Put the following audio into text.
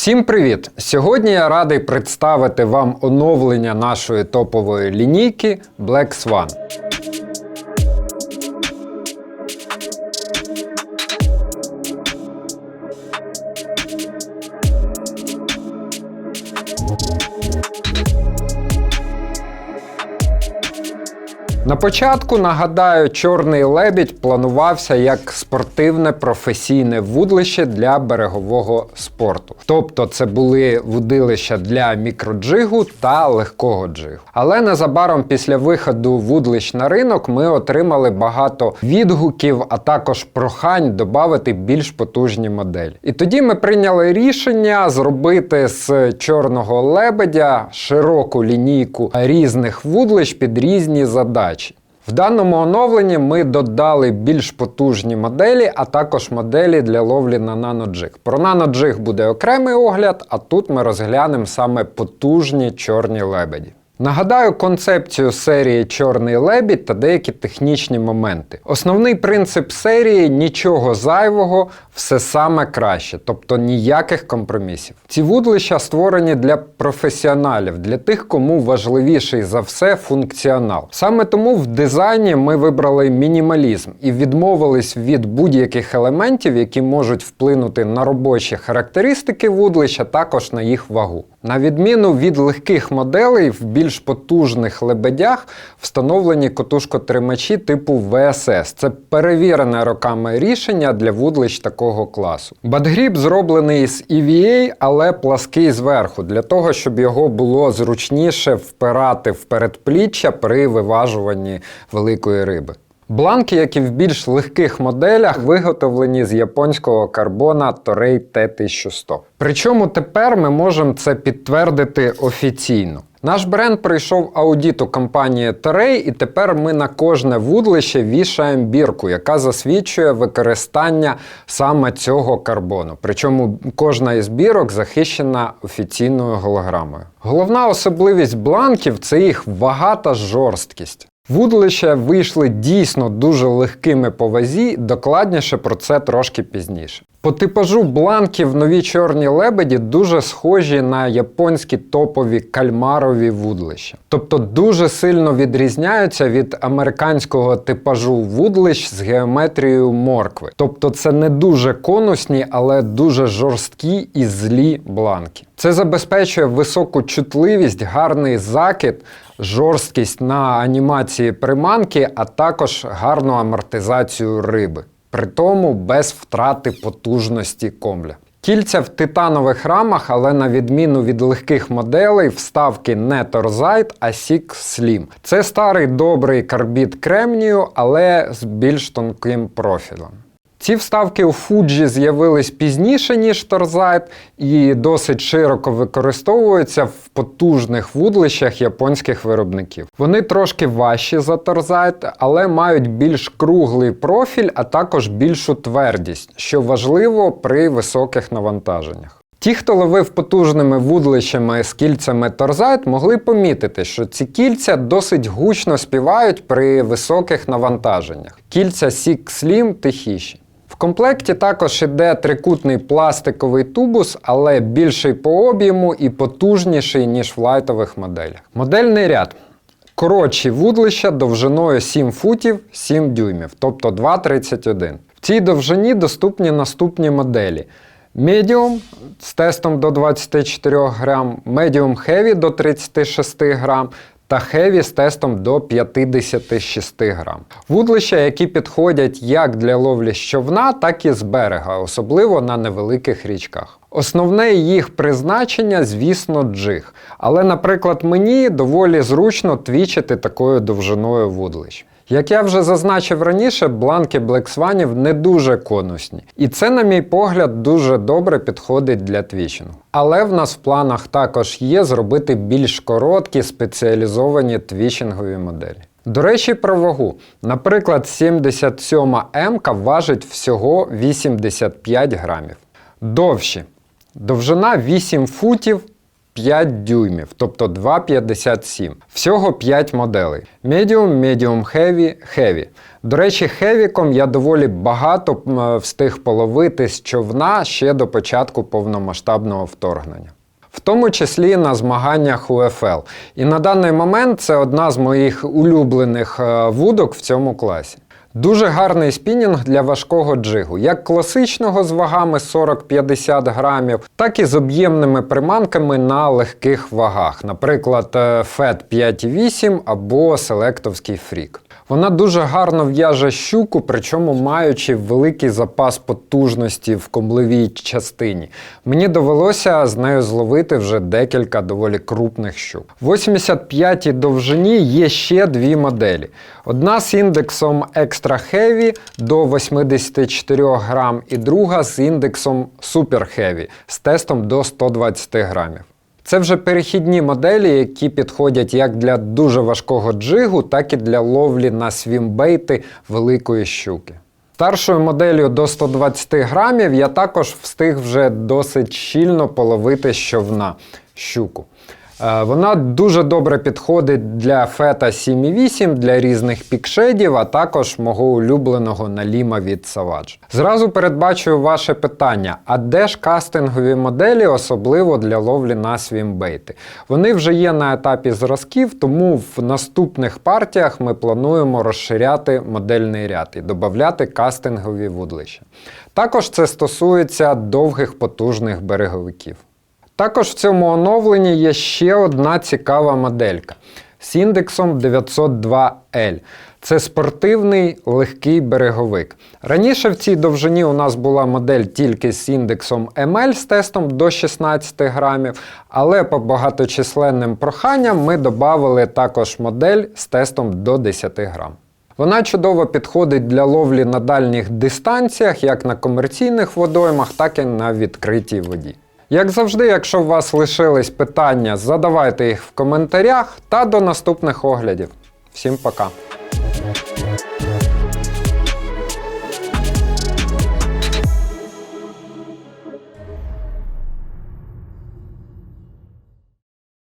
Всім привіт! Сьогодні я радий представити вам оновлення нашої топової лінійки Black Swan. На початку нагадаю, чорний лебідь планувався як спортивне професійне вудлище для берегового спорту. Тобто це були вудилища для мікроджигу та легкого джигу. Але незабаром після виходу вудлищ на ринок ми отримали багато відгуків, а також прохань додати більш потужні моделі. І тоді ми прийняли рішення зробити з чорного лебедя широку лінійку різних вудлищ під різні задачі. В даному оновленні ми додали більш потужні моделі, а також моделі для ловлі на наноджиг. Про наноджиг буде окремий огляд, а тут ми розглянемо саме потужні чорні лебеді. Нагадаю концепцію серії Чорний лебідь та деякі технічні моменти. Основний принцип серії нічого зайвого, все саме краще, тобто ніяких компромісів. Ці вудлища створені для професіоналів, для тих, кому важливіший за все функціонал. Саме тому в дизайні ми вибрали мінімалізм і відмовились від будь-яких елементів, які можуть вплинути на робочі характеристики вудлища, також на їх вагу. На відміну від легких моделей, в більш потужних лебедях встановлені котушкотримачі типу ВСС. Це перевірене роками рішення для вудлищ такого класу. Бадгріб зроблений з EVA, але плаский зверху, для того, щоб його було зручніше впирати в передпліччя при виважуванні великої риби. Бланки, як і в більш легких моделях, виготовлені з японського карбона Toray T1100. Причому тепер ми можемо це підтвердити офіційно. Наш бренд пройшов аудіт у компанії Toray, і тепер ми на кожне вудлище вішаємо бірку, яка засвідчує використання саме цього карбону. Причому кожна із бірок захищена офіційною голограмою. Головна особливість бланків це їх вага та жорсткість. Вудлища вийшли дійсно дуже легкими по вазі, докладніше про це трошки пізніше. По типажу бланків нові чорні лебеді дуже схожі на японські топові кальмарові вудлища. Тобто дуже сильно відрізняються від американського типажу вудлищ з геометрією моркви. Тобто це не дуже конусні, але дуже жорсткі і злі бланки. Це забезпечує високу чутливість, гарний закид, жорсткість на анімації приманки, а також гарну амортизацію риби. При тому без втрати потужності комля. Кільця в титанових рамах, але на відміну від легких моделей, вставки не Торзайт, а сік слім. Це старий добрий карбід кремнію, але з більш тонким профілем. Ці вставки у Fuji з'явились пізніше, ніж Торзайт, і досить широко використовуються в потужних вудлищах японських виробників. Вони трошки важчі за Торзайт, але мають більш круглий профіль, а також більшу твердість, що важливо при високих навантаженнях. Ті, хто ловив потужними вудлищами з кільцями Торзайт, могли помітити, що ці кільця досить гучно співають при високих навантаженнях. Кільця Six Slim тихіші. Комплекті також іде трикутний пластиковий тубус, але більший по об'єму і потужніший, ніж в лайтових моделях. Модельний ряд. Коротші вудлища довжиною 7 футів 7 дюймів, тобто 2,31. В цій довжині доступні наступні моделі. Medium з тестом до 24 грам, Medium Heavy до 36 грам та хеві з тестом до 56 грам. Вудлища, які підходять як для ловлі з човна, так і з берега, особливо на невеликих річках. Основне їх призначення, звісно, джиг. Але, наприклад, мені доволі зручно твічити такою довжиною вудлищ. Як я вже зазначив раніше, бланки Swanів не дуже конусні. І це, на мій погляд, дуже добре підходить для твічингу. Але в нас в планах також є зробити більш короткі спеціалізовані твічингові моделі. До речі, про вагу. Наприклад, 77 М важить всього 85 грамів. Довші. Довжина 8 футів 5 дюймів, тобто 2,57. Всього 5 моделей: Medium, Medium Heavy, Heavy. До речі, хевіком я доволі багато встиг половити з човна ще до початку повномасштабного вторгнення. В тому числі на змаганнях УФЛ. І на даний момент це одна з моїх улюблених е, вудок в цьому класі. Дуже гарний спінінг для важкого джигу, як класичного з вагами 40-50 грамів, так і з об'ємними приманками на легких вагах, наприклад, FET FED 5,8 або селектовський фрік. Вона дуже гарно в'яже щуку, причому маючи великий запас потужності в комлевій частині. Мені довелося з нею зловити вже декілька доволі крупних щук. В 85-й довжині є ще дві моделі. Одна з індексом Extra Heavy до 84 грам, і друга з індексом Super Heavy з тестом до 120 грамів. Це вже перехідні моделі, які підходять як для дуже важкого джигу, так і для ловлі на свімбейти великої щуки. Старшою моделлю до 120 грамів я також встиг вже досить щільно половити щовна щуку. Е, Вона дуже добре підходить для фета 7,8, для різних пікшедів, а також мого улюбленого наліма від Savage. Зразу передбачую ваше питання: а де ж кастингові моделі, особливо для ловлі на свімбейти? Вони вже є на етапі зразків, тому в наступних партіях ми плануємо розширяти модельний ряд і додати кастингові вудлища. Також це стосується довгих потужних береговиків. Також в цьому оновленні є ще одна цікава моделька з індексом 902L. Це спортивний легкий береговик. Раніше в цій довжині у нас була модель тільки з індексом ML з тестом до 16 грамів, але по багаточисленним проханням ми додали також модель з тестом до 10 грам. Вона чудово підходить для ловлі на дальніх дистанціях, як на комерційних водоймах, так і на відкритій воді. Як завжди, якщо у вас лишились питання, задавайте їх в коментарях та до наступних оглядів. Всім пока!